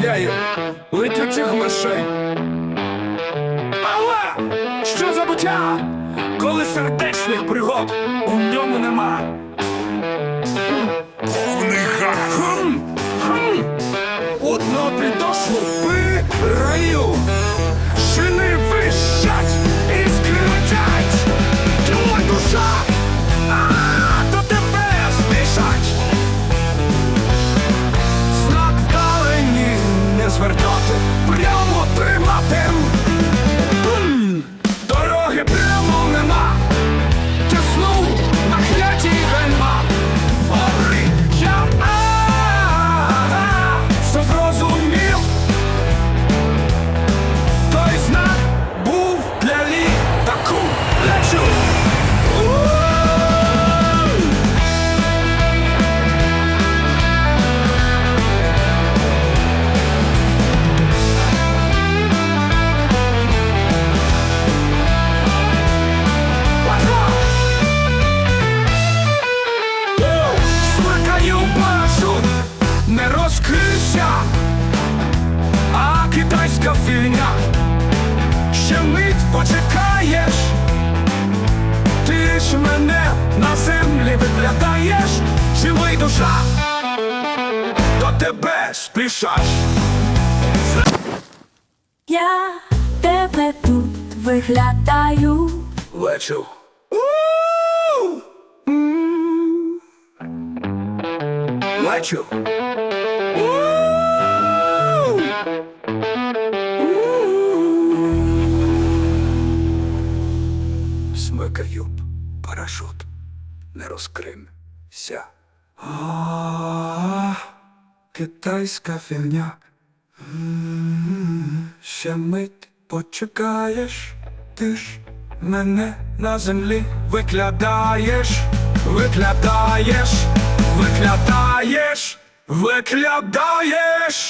заробляє летячих мишей, Але що забуття, коли сердечних пригод у ньому нема? Розкрився, а китайська фігня. Ще мить почекаєш, ти ж мене на землі виглядаєш, живий душа, до тебе спішать. Я тебе тут виглядаю. Лечу. Лечу. Смикаю парашут, не розкримся. А, Китайська фігня. Ще мить почекаєш, ти ж мене на землі виклядаєш, виклядаєш, виклядаєш, виклядаєш.